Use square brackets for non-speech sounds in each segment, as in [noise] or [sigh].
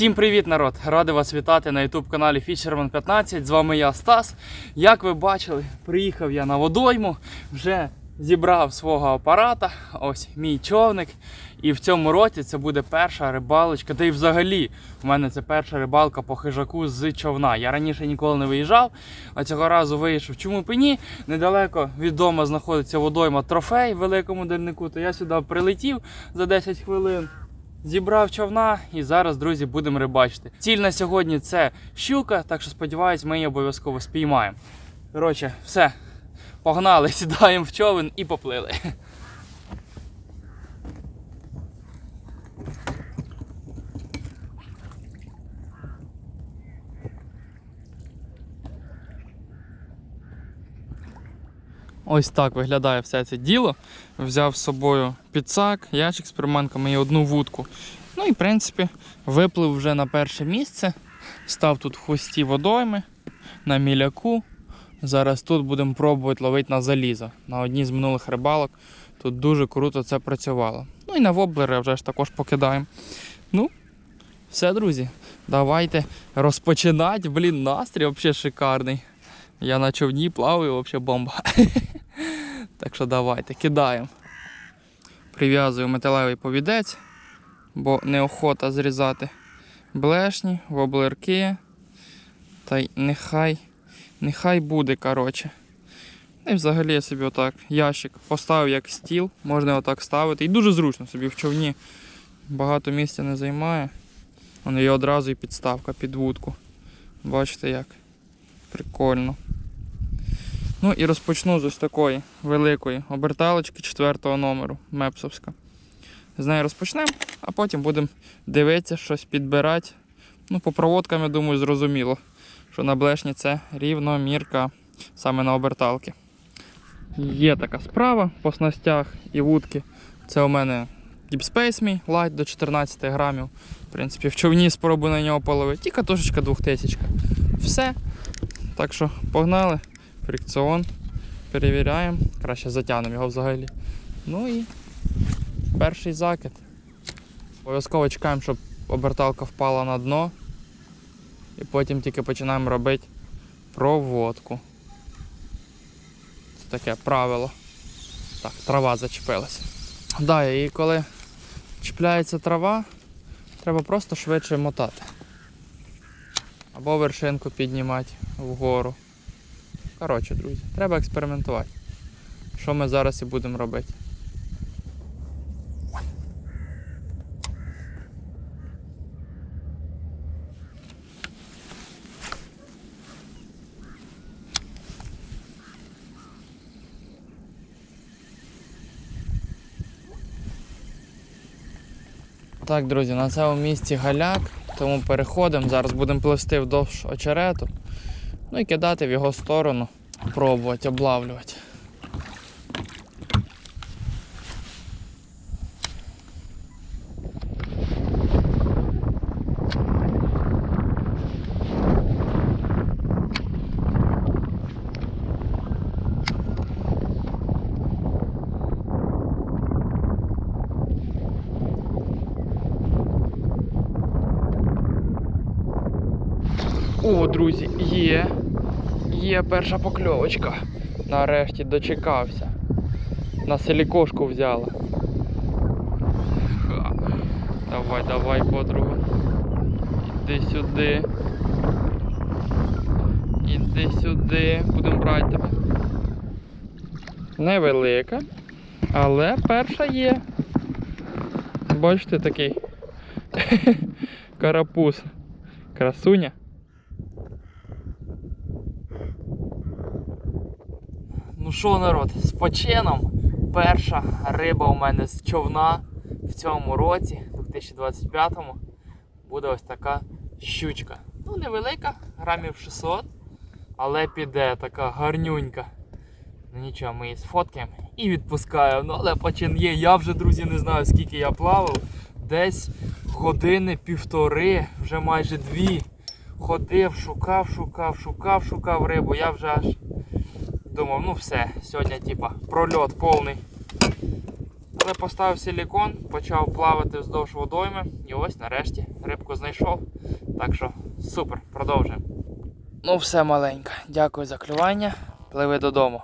Всім привіт, народ! Радий вас вітати на YouTube каналі Fisherman 15. З вами я Стас. Як ви бачили, приїхав я на водойму, вже зібрав свого апарата. Ось мій човник. І в цьому році це буде перша рибалочка. Та й взагалі у мене це перша рибалка по хижаку з човна. Я раніше ніколи не виїжджав, а цього разу вийшов. Чому б і ні? Недалеко від дому знаходиться водойма трофей в великому дальнику. То я сюди прилетів за 10 хвилин. Зібрав човна і зараз, друзі, будемо рибачити. Ціль на сьогодні це щука, так що сподіваюсь, ми її обов'язково спіймаємо. Коротше, все. Погнали, [laughs] сідаємо в човен і поплили. Ось так виглядає все це діло. Взяв з собою підсак, ящик з приманками і одну вудку. Ну і в принципі виплив вже на перше місце. Став тут в хвості водойми на міляку. Зараз тут будемо пробувати ловити на залізо. На одній з минулих рибалок тут дуже круто це працювало. Ну і на воблери вже ж також покидаємо. Ну, все, друзі, давайте розпочинати. Блін, настрій взагалі шикарний. Я на човні плаваю, взагалі бомба. [laughs] Так що давайте, кидаємо. Прив'язую металевий повідець, бо неохота зрізати блешні, воблерки. Та й нехай, нехай буде, коротше. І взагалі я собі отак ящик поставив як стіл, можна отак ставити. І дуже зручно собі в човні. Багато місця не займає. Воно є одразу і підставка під вудку. Бачите як? Прикольно. Ну і розпочну з ось такої великої оберталочки 4 номеру Мепсовська. З неї розпочнемо, а потім будемо дивитися, щось підбирати. Ну, по проводкам, я думаю, зрозуміло, що на блешні це рівномірка саме на оберталки. Є така справа по снастях і вудки. Це у мене Deep мій лайт до 14 грамів. В принципі, в човні спробую на нього половити. І катушечка 2000. Все. Так що погнали фрикціон. Перевіряємо. Краще затягнемо його взагалі. Ну і перший закид. Обов'язково чекаємо, щоб оберталка впала на дно. І потім тільки починаємо робити проводку. Це таке правило. Так, трава зачепилася. Да, і коли чіпляється трава, треба просто швидше мотати. Або вершинку піднімати вгору. Коротше, друзі, треба експериментувати. Що ми зараз і будемо робити. Так, друзі, на цьому місці галяк, тому переходимо. Зараз будемо плести вдовж очерету. Ну і кидати в його сторону, пробувати, облавлювати. О, друзі, є. Є перша покльовочка. Нарешті дочекався. На силікошку взяла. Ха. Давай, давай, подруга. Іди сюди. Іди сюди. Будемо брати тебе. Невелика. Але перша є. Бачите такий [laughs] карапуз. Красуня. Ну що, народ, з почином. Перша риба у мене з човна в цьому році, 2025-му, буде ось така щучка. Ну, невелика, грамів 600, але піде така гарнюнька. Ну нічого, ми її сфоткаємо і відпускаємо. Ну, але почин є. Я вже, друзі, не знаю, скільки я плавав. Десь години півтори, вже майже дві. Ходив, шукав, шукав, шукав, шукав рибу. Я вже аж думав, ну все, сьогодні типа прольот повний. Але поставив силікон, почав плавати вздовж водойми і ось нарешті рибку знайшов. Так що супер, продовжуємо. Ну все маленька. Дякую за клювання. Пливи додому.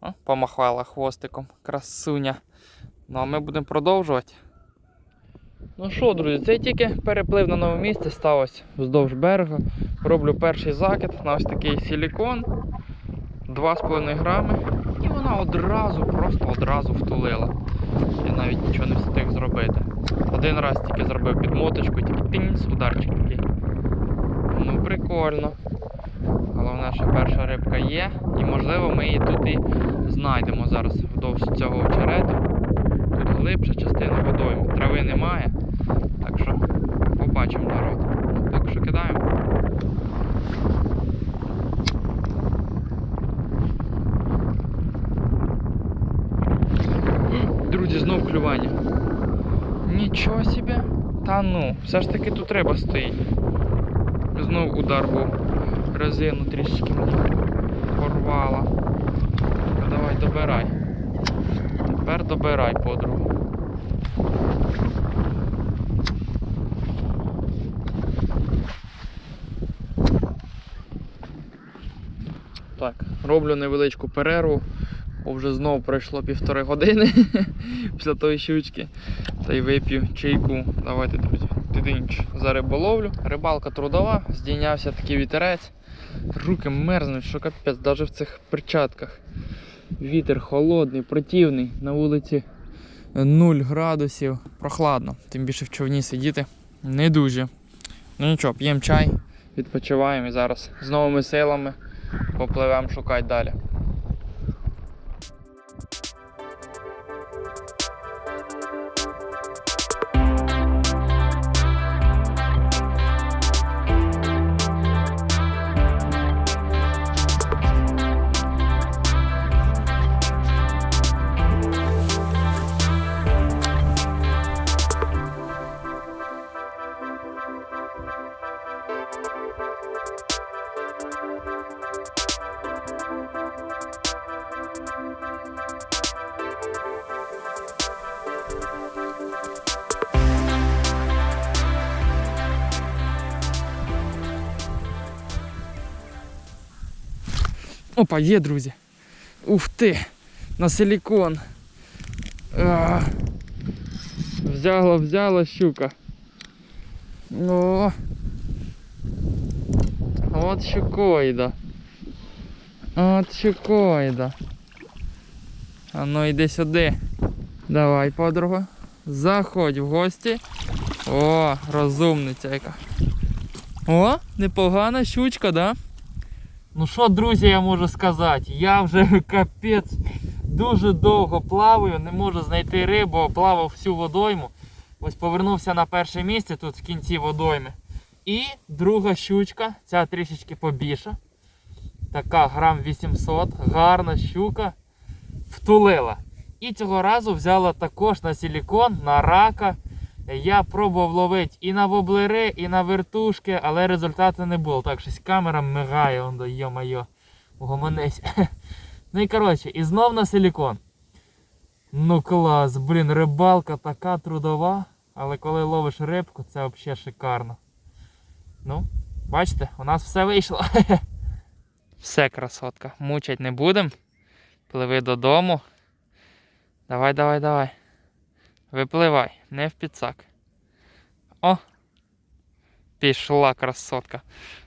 О, помахала хвостиком. Красуня. Ну а ми будемо продовжувати. Ну що, друзі, це тільки переплив на нове місце, сталося вздовж берега. Роблю перший закид на ось такий силікон. 2,5 грами. І вона одразу, просто одразу втулила. Я навіть нічого не встиг зробити. Один раз тільки зробив підмоточку, тільки тинць, ударчик такий. Ну, прикольно. Головне, що перша рибка є. І можливо ми її тут і знайдемо зараз вдовж цього очерету. Тут глибша частина водойми. Трави немає. Так що побачимо народ. Ну, поки що кидаємо. Друзі, знов клювання. Нічого собі. Та ну, все ж таки тут риба стоїть. Знов удар був. Резину трішечки мені порвала. Давай добирай. Тепер добирай подругу. Так, роблю невеличку перерву, бо вже знову пройшло півтори години [laughs] після тої щучки. Та й вип'ю чайку. Давайте, друзі, тидинч за риболовлю. Рибалка трудова, здійнявся такий вітерець. Руки мерзнуть, що капець, навіть в цих перчатках. Вітер холодний, противний, на вулиці 0 градусів. Прохладно, тим більше в човні сидіти не дуже. Ну нічого, п'ємо чай, відпочиваємо і зараз з новими силами попливемо шукати далі. Опа, є, друзі. Ух ти! На силікон. А, взяла, взяла щука. О. От щукоїда. От щукоїда. А ну йди сюди. Давай, подруга. Заходь в гості. О, розумниця яка. О, непогана щучка, да? Ну що, друзі, я можу сказати? Я вже [laughs] капець дуже довго плаваю, не можу знайти рибу, плавав всю водойму. Ось повернувся на перше місце тут в кінці водойми. І друга щучка, ця трішечки побільша. Така грам 800, гарна щука втулила. І цього разу взяла також на силікон, на рака. Я пробував ловити і на воблери, і на вертушки, але результату не було. Так, щось камера мигає, он до йо-майо, угомонись. [laughs] Ну і коротше, і знов на силікон. Ну клас, блін, рибалка така трудова, але коли ловиш рибку, це взагалі шикарно. Ну, бачите, у нас все вийшло. [laughs] Все, красотка, мучать не будемо. Пливи додому. Давай, давай, давай. Випливай, не в підсак. О! Пішла красотка.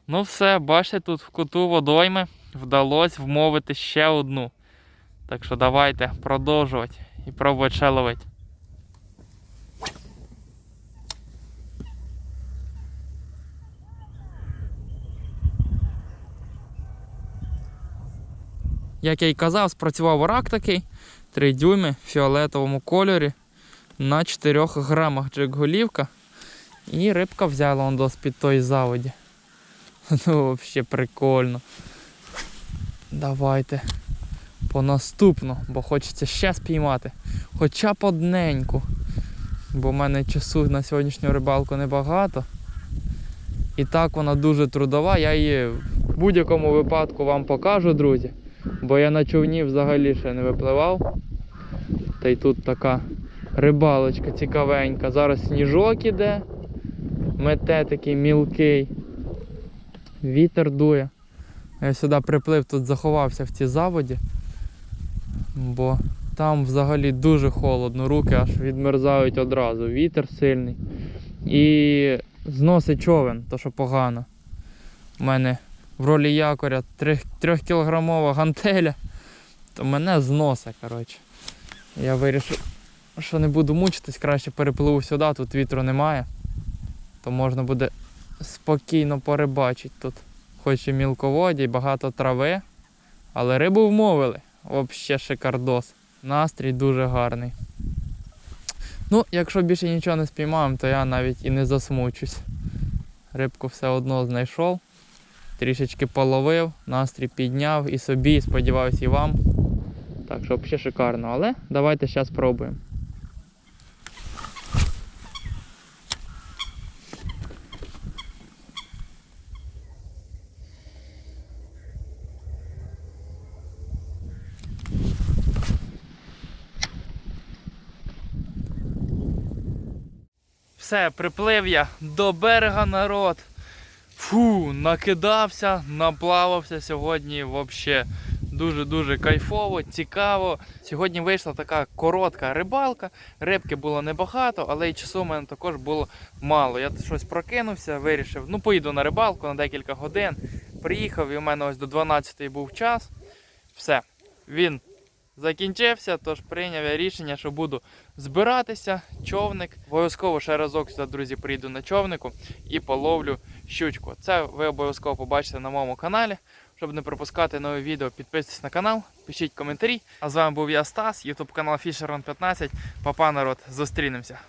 Ну все, бачите, тут в куту водойми вдалося вмовити ще одну. Так що давайте продовжувати і пробувати ще ловити. Як я й казав, спрацював рак такий 3 дюйми в фіолетовому кольорі на 4 грамах джекголівка. І рибка взяла он дос під той заводі. [laughs] Ну, взагалі прикольно. Давайте по наступну, бо хочеться ще спіймати. Хоча б одненьку. Бо в мене часу на сьогоднішню рибалку небагато. І так вона дуже трудова. Я її в будь-якому випадку вам покажу, друзі. Бо я на човні взагалі ще не випливав. Та й тут така рибалочка цікавенька. Зараз сніжок іде. Мете такий мілкий. Вітер дує. Я сюди приплив, тут заховався в цій заводі. Бо там взагалі дуже холодно, руки аж відмерзають одразу. Вітер сильний. І зносить човен, то що погано. У мене в ролі якоря 3-кілограмова гантеля, то мене зносить, коротше. Я вирішив, що не буду мучитись, краще перепливу сюди, тут вітру немає. То можна буде спокійно порибачити тут. Хоч і мілководі, і багато трави, але рибу вмовили. Взагалі шикардос. Настрій дуже гарний. Ну, якщо більше нічого не спіймаємо, то я навіть і не засмучусь. Рибку все одно знайшов, трішечки половив, настрій підняв і собі, і сподіваюсь, і вам. Так що взагалі шикарно, але давайте зараз спробуємо. Все, приплив я до берега народ. Фу, накидався, наплавався сьогодні взагалі дуже-дуже кайфово, цікаво. Сьогодні вийшла така коротка рибалка. Рибки було небагато, але і часу в мене також було мало. Я щось прокинувся, вирішив, ну поїду на рибалку на декілька годин. Приїхав і у мене ось до 12 був час. Все, він закінчився, тож прийняв я рішення, що буду збиратися, човник. Обов'язково ще разок сюди, друзі, прийду на човнику і половлю щучку. Це ви обов'язково побачите на моєму каналі. Щоб не пропускати нові відео, підписуйтесь на канал, пишіть коментарі. А з вами був я Стас, ютуб канал Fisherman 15. Папа народ, зустрінемося.